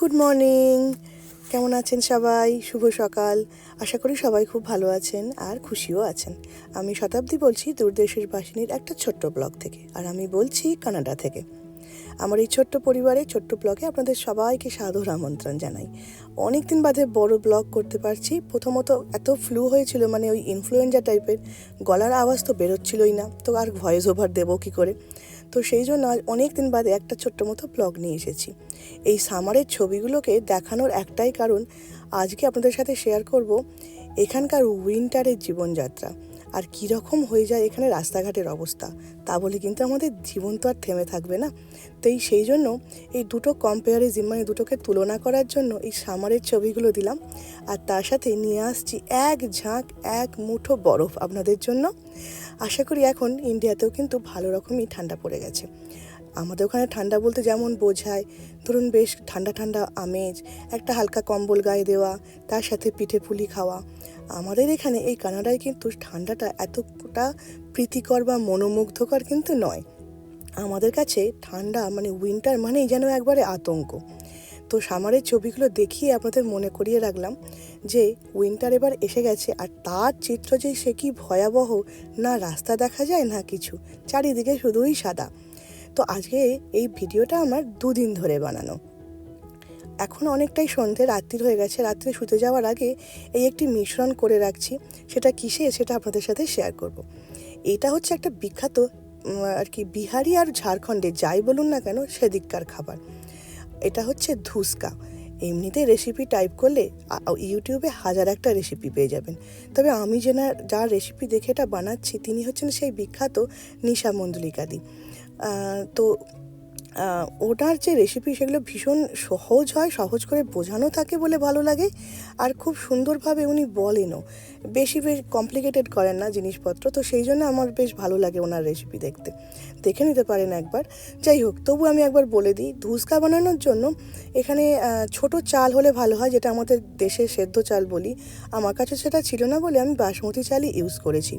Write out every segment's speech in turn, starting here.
Good morning কেমন আছেন সবাই? শুভ সকাল। আশা করি সবাই খুব ভালো আছেন আর খুশিও আছেন। আমি শতাব্দী বলছি দূরদেশের বাসিনীর একটা ছোট্ট ব্লগ থেকে, আর আমি বলছি কানাডা থেকে। আমার এই ছোট্ট পরিবারে, ছোট্ট ব্লগে আপনাদের সবাইকে সাদর আমন্ত্রণ জানাই। অনেক দিন বাদে বড় ব্লগ করতে পারছি। প্রথমত এত ফ্লু হয়েছিল মানে ওই ইনফ্লুয়েঞ্জা টাইপের গলার আওয়াজ তো বেরোচ্ছিলই না। তো আর ভয়েস ওভার দেবো কী করে? তো সেই জন্য আজ অনেক দিন বাদে একটা ছোট্ট মতো ব্লগ নিয়ে এসেছি। এই সামারের ছবিগুলোকে দেখানোর একটাই কারণ, আজকে আপনাদের সাথে শেয়ার করব এখানকার উইন্টারের জীবনযাত্রা। আর কীরকম হয়ে যায় এখানে রাস্তাঘাটের অবস্থা, তা বলে কিন্তু আমাদের জীবন তো আর থেমে থাকবে না। তো এই সেই জন্য এই দুটো কম্পেয়ারিজম মানে দুটোকে তুলনা করার জন্য এই সামারের ছবিগুলো দিলাম। আর তার সাথে নিয়ে আসছি এক ঝাঁক, এক মুঠো বরফ আপনাদের জন্য। আশা করি এখন ইন্ডিয়াতেও কিন্তু ভালো রকমই ঠান্ডা পড়ে গেছে। আমাদের ওখানে ঠান্ডা বলতে যেমন বোঝায়, ধরুন বেশ ঠান্ডা ঠান্ডা আমেজ, একটা হালকা কম্বল গায়ে দেওয়া, তার সাথে পিঠে পুলি খাওয়া আমাদের এখানে এই কানাডায় কিন্তু ঠান্ডাটা এতটা প্রীতিকর বা মনোমুগ্ধকর কিন্তু নয়। আমাদের কাছে ঠান্ডা মানে উইন্টার মানেই যেন একবারে আতঙ্ক। তো সামারের ছবিগুলো দেখিয়ে আপনাদের মনে করিয়ে রাখলাম যে উইন্টার এবার এসে গেছে আর তার চিত্র যে সে কি ভয়াবহ না রাস্তা দেখা যায় না কিছু, চারিদিকে শুধুই সাদা। তো আজকে এই ভিডিওটা আমার দুদিন ধরে বানানো। এখন অনেকটাই সন্ধে, রাত্রির হয়ে গেছে। রাত্রে শুতে যাওয়ার আগে এই একটি মিশ্রণ করে রাখছি। সেটা কিসে, সেটা আপনাদের সাথে শেয়ার করব। এটা হচ্ছে একটা বিখ্যাত আর কি, বিহারি আর ঝাড়খণ্ডে যাই বলুন না কেন, সেদিককার খাবার। এটা হচ্ছে ধুসকা। এমনিতে রেসিপি টাইপ করলে ইউটিউবে হাজার একটা রেসিপি পেয়ে যাবেন। তবে আমি যে না যার রেসিপি দেখে এটা বানাচ্ছি, তিনি হচ্ছেন সেই বিখ্যাত নিশা মন্দলিকাদি তো ওনার যে রেসিপি সেগুলো ভীষণ সহজ হয়, সহজ করে বোঝানো থাকে বলে ভালো লাগে। আর খুব সুন্দরভাবে উনি বলেনও। বেশি বেশ কমপ্লিকেটেড করেন না জিনিসপত্র, তো সেই জন্য আমার বেশ ভালো লাগে ওনার রেসিপি দেখতে। দেখে নিতে পারেন একবার। যাই হোক, তবু আমি একবার বলে দিই, ধুসকা বানানোর জন্য এখানে ছোট চাল হলে ভালো হয়, যেটা আমাদের দেশে সেদ্ধ চাল বলি। আমার কাছে সেটা ছিল না বলে আমি বাসমতি চালই ইউজ করেছি।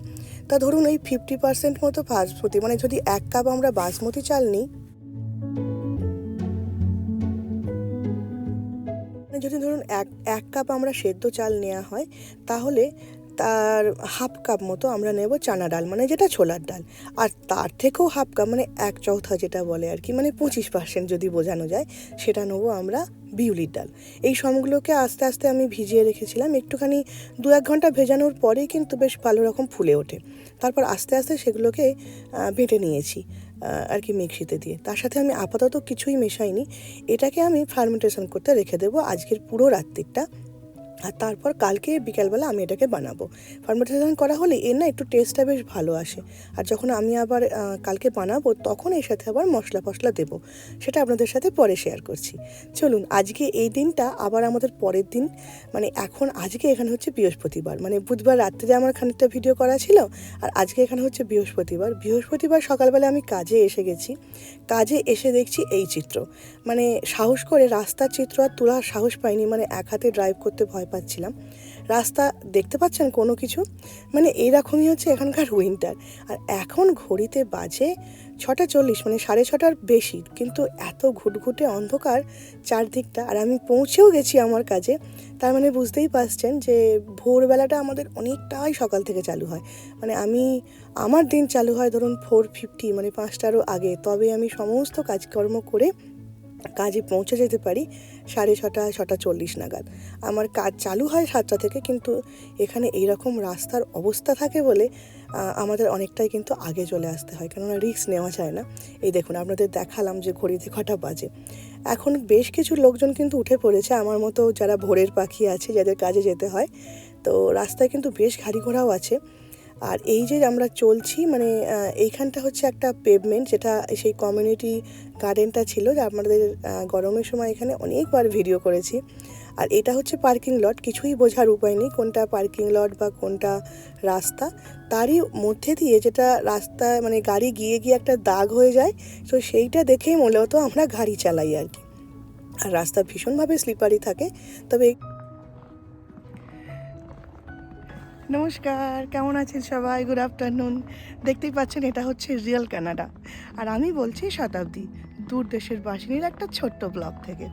তা ধরুন এই ফিফটি পার্সেন্ট মতো বাসমতি মানে যদি এক কাপ আমরা বাসমতি চাল নিই যদি ধরুন এক এক কাপ আমরা সেদ্ধ চাল নেওয়া হয়, তাহলে তার হাফ কাপ মতো আমরা নেব চানা ডাল মানে যেটা ছোলার ডাল। আর তার থেকেও হাফ কাপ মানে এক চৌথা যেটা বলে আর কি মানে পঁচিশ পার্সেন্ট যদি বোঝানো যায়, সেটা নেব আমরা বিউলির ডাল। এই সমগুলোকে আস্তে আস্তে আমি ভিজিয়ে রেখেছিলাম, একটুখানি দু এক ঘণ্টা ভেজানোর পরেই কিন্তু বেশ ভালো রকম ফুলে ওঠে। তারপর আস্তে আস্তে সেগুলোকে বেটে নিয়েছি। আর কি মিক্সিতে দিয়ে। তার সাথে আমি আপাতত কিছুই মেশাইনি। এটাকে আমি ফার্মেন্টেশন করতে রেখে দেবো আজকের পুরো রাত্রিটা আর তারপর কালকে বিকালবেলা আমি এটাকে বানাবো। ফার্মেন্টেশন করা হলে এর না একটু টেস্টটা বেশ ভালো আসে। আর যখন আমি আবার কালকে বানাবো, তখন এর সাথে আবার মশলা ফসলা দেবো। সেটা আপনাদের সাথে পরে শেয়ার করছি। চলুন, আজকে এই দিনটা আবার আমাদের পরের দিন। মানে এখন আজকে এখানে হচ্ছে বৃহস্পতিবার। মানে বুধবার রাত্রে আমার খানিকটা ভিডিও করা ছিল, আর আজকে এখানে হচ্ছে বৃহস্পতিবার। বৃহস্পতিবার সকালবেলা আমি কাজে এসে গেছি। কাজে এসে দেখছি এই চিত্র। মানে সাহস করে রাস্তার চিত্র আর তোলার সাহস পাইনি। মানে এক হাতে ড্রাইভ করতে ভয় পাচ্ছিলাম। রাস্তা দেখতে পাচ্ছেন কোনো কিছু? মানে এরকমই হচ্ছে এখানকার উইন্টার আর এখন ঘড়িতে বাজে ছটা চল্লিশ মানে সাড়ে ছটার বেশি। কিন্তু এত ঘুটঘুটে অন্ধকার চারদিকটা। আর আমি পৌঁছেও গেছি আমার কাজে। তার মানে বুঝতেই পারছেন যে ভোরবেলাটা আমাদের অনেকটাই সকাল থেকে চালু হয়। মানে আমি, আমার দিন চালু হয় ধরুন ফোর ফিফটি মানে পাঁচটারও আগে। তবে আমি সমস্ত কাজকর্ম করে কাজে পৌঁছে যেতে পারি সাড়ে ছটা ছটা চল্লিশ নাগাদ। আমার কাজ চালু হয় সাতটা থেকে, কিন্তু এখানে এইরকম রাস্তার অবস্থা থাকে বলে আমাদের অনেকটাই কিন্তু আগে চলে আসতে হয়। কেননা রিস্ক নেওয়া যায় না। এই দেখুন, আপনাদের দেখালাম যে ঘড়িতে কটা বাজে। এখন বেশ কিছু লোকজন কিন্তু উঠে পড়েছে। আমার মতো যারা ভোরের পাখি আছে, যাদের কাজে যেতে হয়, তো রাস্তায় কিন্তু বেশ গাড়ি ঘোড়াও আছে। আর এই যে আমরা চলছি মানে এইখানটা হচ্ছে একটা পেভমেন্ট যেটা সেই কমিউনিটি গার্ডেনটা ছিল, যে আমাদের গরমের সময় এখানে অনেকবার ভিডিও করেছি। আর এটা হচ্ছে পার্কিং লট কিছুই বোঝার উপায় নেই, কোনটা পার্কিং লট বা কোনটা রাস্তা। তারই মধ্যে দিয়ে যেটা রাস্তা মানে গাড়ি গিয়ে গিয়ে একটা দাগ হয়ে যায়, তো সেইটা দেখেই মূলত আমরা গাড়ি চালাই আর কি। আর রাস্তা ভীষণভাবে স্লিপারি থাকে, তবে নমস্কার, কেমন আছেন সবাই? গুড আফটারনুন দেখতেই পাচ্ছেন, এটা হচ্ছে রিয়েল কানাডা আর আমি বলছি শতাব্দী, দূর দেশের বাসিনীর একটা ছোট্ট ব্লগ থেকে।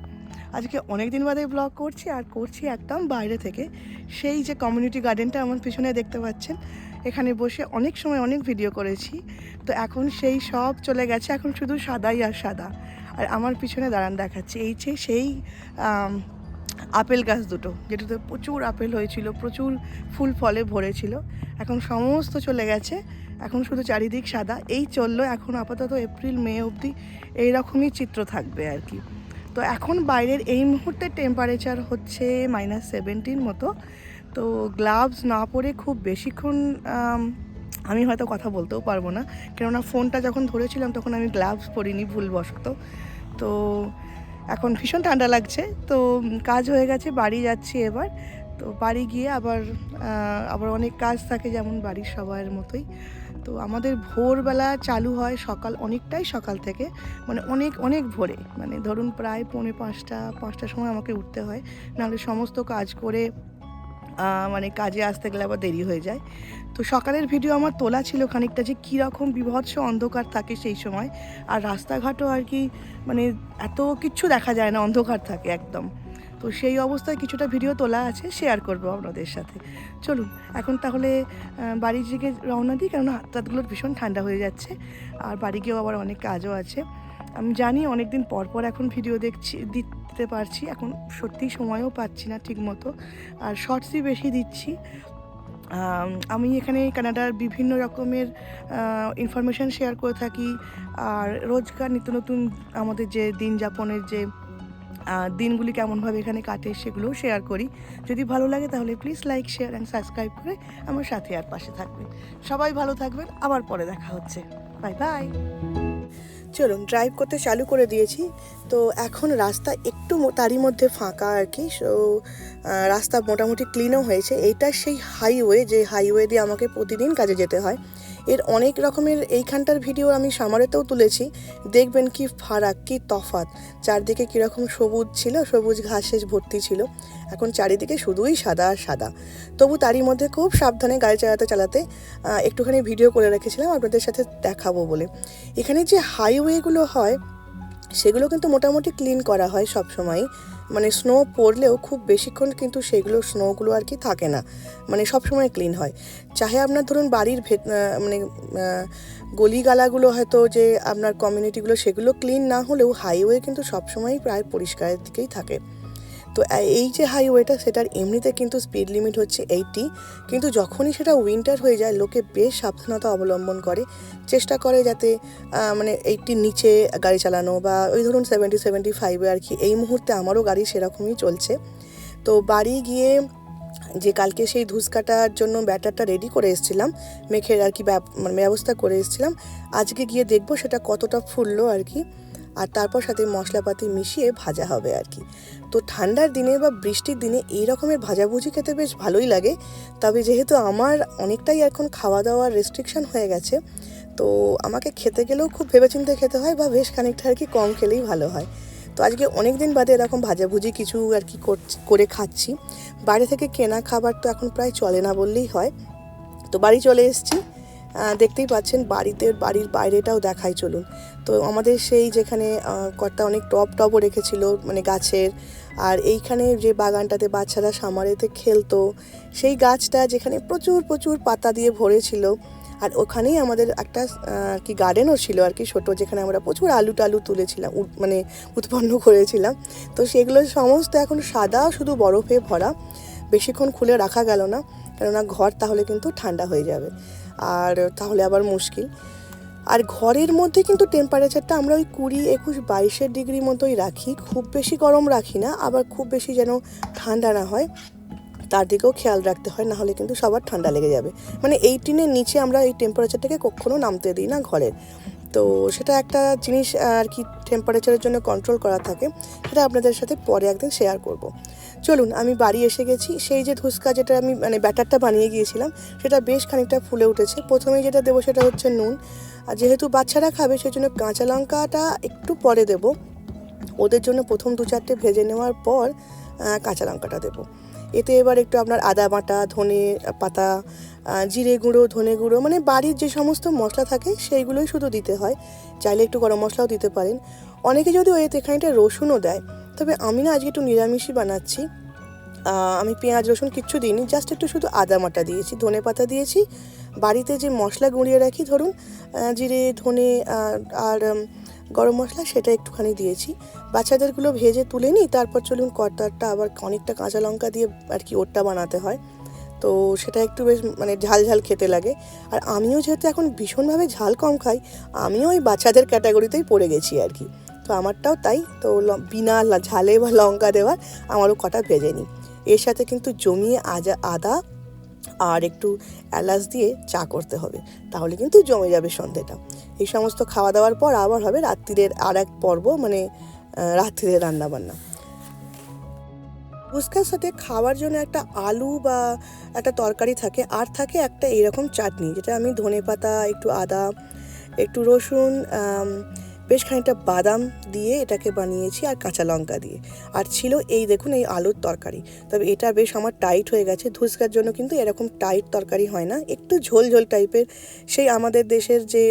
আজকে অনেক দিন বাদে ব্লগ করছি, আর করছি একদম বাইরে থেকে। সেই যে কমিউনিটি গার্ডেনটা আমার পিছনে দেখতে পাচ্ছেন, এখানে বসে অনেক সময় অনেক ভিডিও করেছি। তো এখন সেই সব চলে গেছে, এখন শুধু সাদাই আর সাদা। আর আমার পিছনে দাঁড়ান দেখাচ্ছি, এই যে সেই আপেল গাছ দুটো, যেটাতে প্রচুর আপেল হয়েছিল, প্রচুর ফুল ফলে ভরেছিল। এখন সমস্ত চলে গেছে, এখন শুধু চারিদিক সাদা। এই চলল এখন আপাতত এপ্রিল, মে অবধি এইরকমই চিত্র থাকবে আর কি। তো এখন বাইরের এই মুহূর্তে টেম্পারেচার হচ্ছে মাইনাস সেভেন্টিন মতো। তো গ্লাভস না পরে খুব বেশিক্ষণ, আমি হয়তো কথা বলতেও পারব না। কেননা ফোনটা যখন ধরেছিলাম, তখন আমি গ্লাভস পরিনি ভুলবশত। তো এখন ভীষণ ঠান্ডা লাগছে। তো কাজ হয়ে গেছে, বাড়ি যাচ্ছি এবার। তো, বাড়ি গিয়ে আবার আবার অনেক কাজ থাকে যেমন বাড়ির সবার মতোই। তো, আমাদের ভোরবেলা চালু হয় সকাল, অনেকটাই সকাল থেকে মানে অনেক অনেক ভোরে। মানে ধরুন প্রায় পৌনে পাঁচটা, পাঁচটার সময় আমাকে উঠতে হয়। নাহলে সমস্ত কাজ করে মানে কাজে আসতে গেলে আবার দেরি হয়ে যায়। তো সকালের ভিডিও আমার তোলা ছিল খানিকটা যে কীরকম বিভৎস অন্ধকার থাকে সেই সময়। আর রাস্তাঘাটও আর কি মানে এত কিচ্ছু দেখা যায় না, অন্ধকার থাকে একদম। তো সেই অবস্থায় কিছুটা ভিডিও তোলা আছে শেয়ার করব আপনাদের সাথে। চলুন, এখন তাহলে বাড়ির দিকে রওনা দিই, কেননা হাত ভীষণ ঠান্ডা হয়ে যাচ্ছে। আর বাড়ি গিয়েও আবার অনেক কাজও আছে। আমি জানি অনেক দিন পর পর এখন ভিডিও দেখছি, দিতে পারছি। এখন সত্যিই সময়ও পাচ্ছি না ঠিক মতো আর শর্টসই বেশি দিচ্ছি। আম, এখানে কানাডার বিভিন্ন রকমের ইনফরমেশান শেয়ার করে থাকি। আর রোজকার নিত্য নতুন আমাদের যে দিন যাপনের যে দিনগুলি কেমনভাবে এখানে কাটে সেগুলোও শেয়ার করি। যদি ভালো লাগে তাহলে please like share and subscribe করে আমার সাথে আর পাশে থাকবেন। সবাই ভালো থাকবেন আবার পরে দেখা হচ্ছে। বাই বাই চলুন ড্রাইভ করতে চালু করে দিয়েছি। তো এখন রাস্তা একটু তারই মধ্যে ফাঁকা আর কি। সো রাস্তা মোটামুটি ক্লিনও হয়েছে। এইটা সেই হাইওয়ে যে হাইওয়ে দিয়ে আমাকে প্রতিদিন কাজে যেতে হয়। এর অনেক রকমের এইখানটার ভিডিও আমি সামারেতেও তুলেছি। দেখবেন কি ফারাক, কি তফাত। চারদিকে কীরকম সবুজ ছিল, সবুজ ঘাসে ভর্তি ছিল। এখন চারিদিকে শুধুই সাদা আর সাদা। তবু তারই মধ্যে খুব সাবধানে গাড়ি চালাতে চালাতে একটুখানি ভিডিও করে রেখেছিলাম, আপনাদের সাথে দেখাবো বলে। এখানে যে হাইওয়েগুলো হয় সেগুলো কিন্তু মোটামুটি ক্লিন করা হয় সব সময় মানে স্নো পড়লেও খুব বেশিক্ষণ কিন্তু সেগুলো স্নোগুলো আর কি থাকে না। মানে সব সময় ক্লিন হয়। চাহে আপনার ধরুন বাড়ির ভেত মানে গলিগালাগুলো হয়তো যে আপনার কমিউনিটিগুলো সেগুলো ক্লিন না হলেও হাইওয়ে কিন্তু সবসময়ই প্রায় পরিষ্কারের দিকেই থাকে। তো এই যে হাইওয়েটা সেটার এমনিতে কিন্তু স্পিড লিমিট হচ্ছে এইটি কিন্তু যখনই সেটা উইন্টার হয়ে যায়, লোকে বেশ সাবধানতা অবলম্বন করে। চেষ্টা করে যাতে মানে এইটির নিচে গাড়ি চালানো বা ওই ধরুন সেভেন্টি সেভেন্টি ফাইভে আর কি। এই মুহূর্তে আমারও গাড়ি সেরকমই চলছে। তো বাড়ি গিয়ে যে কালকে সেই ধুস কাটার জন্য ব্যাটারটা রেডি করে এসেছিলাম মেখের আর কি মানে ব্যবস্থা করে এসেছিলাম, আজকে গিয়ে দেখব সেটা কতটা ফুললো আর কি। আর তারপর সাথে মশলাপাতি মিশিয়ে ভাজা হবে আর কি। তো ঠান্ডার দিনে বা বৃষ্টির দিনে এই রকমের ভাজাভুজি খেতে বেশ ভালোই লাগে। তবে যেহেতু আমার অনেকটাই এখন খাওয়া দাওয়ার রেস্ট্রিকশন হয়ে গেছে, তো আমাকে খেতে গেলেও খুব ভেবেচিন্তে খেতে হয় বা বেশ খানিকটা আর কি কম খেলেই ভালো হয়। তো আজকে অনেক দিন বাদে এরকম ভাজাভুজি কিছু আর কি করে খাচ্ছি। বাইরে থেকে কেনা খাবার তো এখন প্রায় চলে না বললেই হয়। তো বাড়ি চলে এসেছি। দেখতেই পাচ্ছেন বাড়িতে বাড়ির বাইরেটাও দেখাই চলুন। তো আমাদের সেই যেখানে কর্তা অনেক টব টবও রেখেছিল মানে গাছের। আর এইখানে যে বাগানটাতে বাচ্চারা সামারেতে খেলতো, সেই গাছটা যেখানে প্রচুর প্রচুর পাতা দিয়ে ভরেছিল, আর ওখানেই আমাদের একটা কি গার্ডেনও ছিল আর কি ছোটো, যেখানে আমরা প্রচুর আলু টালু তুলেছিলাম মানে উৎপন্ন করেছিলাম। তো সেগুলো সমস্ত এখন সাদা, শুধু বরফে ভরা। বেশিক্ষণ খুলে রাখা গেল না, কেননা ঘর তাহলে কিন্তু ঠান্ডা হয়ে যাবে। আর তাহলে আবার মুশকিল। আর ঘরের মধ্যে কিন্তু টেম্পারেচারটা আমরা ওই কুড়ি, একুশ, বাইশের ডিগ্রি মতোই রাখি। খুব বেশি গরম রাখি না, আবার খুব বেশি যেন ঠান্ডা না হয়, তার দিকেও খেয়াল রাখতে হয়, নাহলে কিন্তু সবার ঠান্ডা লেগে যাবে। মানে এইটিনের নিচে আমরা এই টেম্পারেচারটাকে কখনো নামতে দিই না ঘরের। তো সেটা একটা জিনিস আর কি টেম্পারেচারের জন্য কন্ট্রোল করা থাকে, সেটা আপনাদের সাথে পরে একদিন শেয়ার করব। চলুন, আমি বাড়ি এসে গেছি, সেই যে ধুসকা যেটা আমি মানে ব্যাটারটা বানিয়ে গিয়েছিলাম, সেটা বেশ খানিকটা ফুলে উঠেছে। প্রথমেই যেটা দেবো সেটা হচ্ছে নুন। আর যেহেতু বাচ্চারা খাবে সেই জন্য কাঁচা লঙ্কাটা একটু পরে দেবো। ওদের জন্য প্রথম দু চারটে ভেজে নেওয়ার পর কাঁচা লঙ্কাটা দেবো। এতে এবার একটু আপনার আদা বাটা, ধনে পাতা জিরে গুঁড়ো, ধনে গুঁড়ো মানে বাড়ির যে সমস্ত মশলা থাকে সেইগুলোই শুধু দিতে হয়। চাইলে একটু গরম মশলাও দিতে পারেন। অনেকে যদি এতে খানিকটা রসুনও দেয়, তবে আমি না আজকে একটু নিরামিষই বানাচ্ছি। আমি পেঁয়াজ, রসুন কিচ্ছু দিইনি, জাস্ট একটু শুধু আদা মাটা দিয়েছি, ধনে পাতা দিয়েছি। বাড়িতে যে মশলা গুঁড়িয়ে রাখি, ধরুন জিরে, ধনে আর- আর গরম মশলা সেটা একটুখানি দিয়েছি। বাচ্চাদেরগুলো ভেজে তুলে নিই, তারপর চলুন কর্তারটা আবার অনেকটা কাঁচা লঙ্কা দিয়ে আর কি ওরটা বানাতে হয়। তো সেটা একটু বেশ মানে ঝাল ঝাল খেতে লাগে। আর আমিও যেহেতু এখন ভীষণভাবে ঝাল কম খাই, আমিও ওই বাচ্চাদের ক্যাটাগরিতেই পড়ে গেছি আর কি। তো আমারটাও তাই, তো বিনা ঝালে বা লঙ্কা দেওয়ার আমারও কটা ভেজে নিই এর সাথে কিন্তু জমিয়ে আজা, আদা আর একটু এলাচ দিয়ে চা করতে হবে, তাহলে কিন্তু জমে যাবে সন্ধেটা। এই সমস্ত খাওয়া দাওয়ার পর আবার হবে রাত্রিরের আর এক পর্ব মানে রাত্রিরের রান্নাবান্না। ফুচকার সাথে খাওয়ার জন্য একটা আলু বা একটা তরকারি থাকে, আর থাকে একটা এরকম চাটনি, যেটা আমি ধনে পাতা, একটু আদা, একটু রসুন বেশ খানিকটা বাদাম দিয়ে এটাকে বানিয়েছি আর কাঁচা লঙ্কা দিয়ে। আর ছিল এই দেখুন এই আলুর তরকারি। তবে এটা বেশ আমার টাইট হয়ে গেছে। ধুসকার জন্য কিন্তু এরকম টাইট তরকারি হয় না। একটু ঝোল ঝোল টাইপের। সেই আমাদের দেশের যে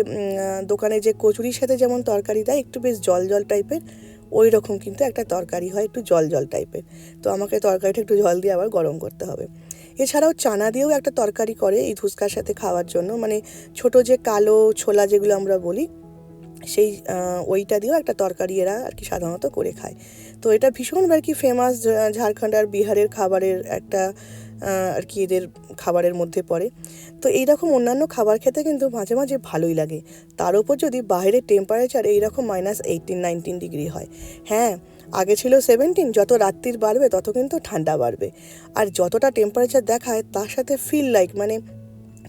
দোকানে যে কচুরির সাথে যেমন তরকারি দেয়, একটু বেশ জল জল টাইপের। ওই রকম কিন্তু একটা তরকারি হয় একটু জল জল টাইপের তো আমাকে তরকারিটা একটু জল দিয়ে আবার গরম করতে হবে। এছাড়াও চানা দিয়েও একটা তরকারি করে এই ধুসকার সাথে খাওয়ার জন্য। মানে ছোট যে কালো ছোলা যেগুলো আমরা বলি, সেই ওইটা দিয়েও একটা তরকারি এরা আর কি সাধারণত করে খায়। তো এটা ভীষণ আর কি ফেমাস ঝাড়খণ্ড আর বিহারের খাবারের একটা আর কি এদের খাবারের মধ্যে পড়ে। তো এইরকম অন্যান্য খাবার খেতে কিন্তু মাঝে মাঝে ভালোই লাগে। তার উপর যদি বাইরের টেম্পারেচার এইরকম মাইনাস এইটিন নাইনটিন ডিগ্রি হয়। হ্যাঁ আগে ছিল সেভেন্টিন যত রাত্রির বাড়বে তত কিন্তু ঠান্ডা বাড়বে। আর যতটা টেম্পারেচার দেখায়, তার সাথে ফিল লাইক মানে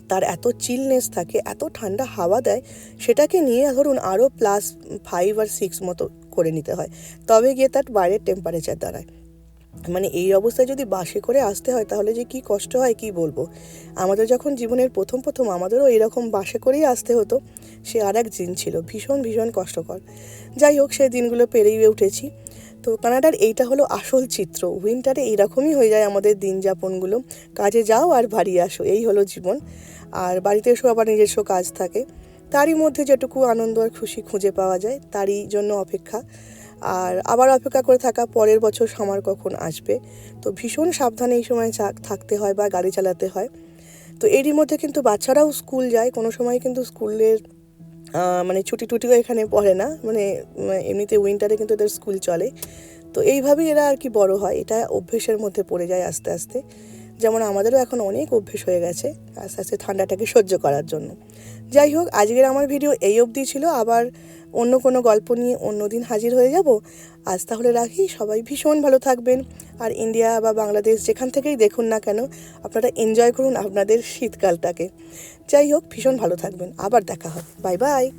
তার এত চিলনেস থাকে, এত ঠান্ডা হাওয়া দেয়, সেটাকে নিয়ে ধরুন আরও প্লাস ফাইভ আর সিক্স মতো করে নিতে হয়। তবে গিয়ে তার বাইরের টেম্পারেচার দাঁড়ায়। মানে এই অবস্থায় যদি বাসে করে আসতে হয়, তাহলে যে কি কষ্ট হয়, কি বলব? আমাদের যখন জীবনের প্রথম প্রথম আমাদেরও এরকম বাসে করেই আসতে হতো, সে আর এক দিন ছিল। ভীষণ ভীষণ কষ্টকর। যাই হোক, সেই দিনগুলো পেরিয়ে উঠেছি। তো কানাডার এইটা হলো আসল চিত্র। উইন্টারে এইরকমই হয়ে যায় আমাদের দিন যাপনগুলো কাজে যাও আর বাড়ি আসো, এই হলো জীবন। আর বাড়িতে এসেও আবার নিজস্ব কাজ থাকে। তারই মধ্যে যেটুকু আনন্দ আর খুশি খুঁজে পাওয়া যায়, তারই জন্য অপেক্ষা। আর আবার অপেক্ষা করে থাকা পরের বছর সামার কখন আসবে। তো ভীষণ সাবধানে এই সময় থাকতে হয় বা গাড়ি চালাতে হয়। তো এরই মধ্যে কিন্তু বাচ্চারাও স্কুল যায়। কোনো সময় কিন্তু স্কুলের মানে ছুটি টুটিও এখানে পড়ে না। মানে এমনিতে উইন্টারে কিন্তু এদের স্কুল চলে। তো এইভাবেই এরা আর কি বড় হয়। এটা অভ্যেসের মধ্যে পড়ে যায় আস্তে আস্তে। যেমন আমাদেরও এখন অনেক অভ্যেস হয়ে গেছে আস্তে আস্তে ঠান্ডাটাকে সহ্য করার জন্য। যাই হোক, আজকের আমার ভিডিও এই অবধি ছিল। আবার অন্য কোনো গল্প নিয়ে অন্য দিন হাজির হয়ে যাব। আজ তাহলে রাখি। সবাই ভীষণ ভালো থাকবেন। আর ইন্ডিয়া বা বাংলাদেশ যেখান থেকেই দেখুন না কেন, আপনারা এনজয় করুন আপনাদের শীতকালটাকে। যাই হোক, ভীষণ ভালো থাকবেন। আবার দেখা হবে। Bye bye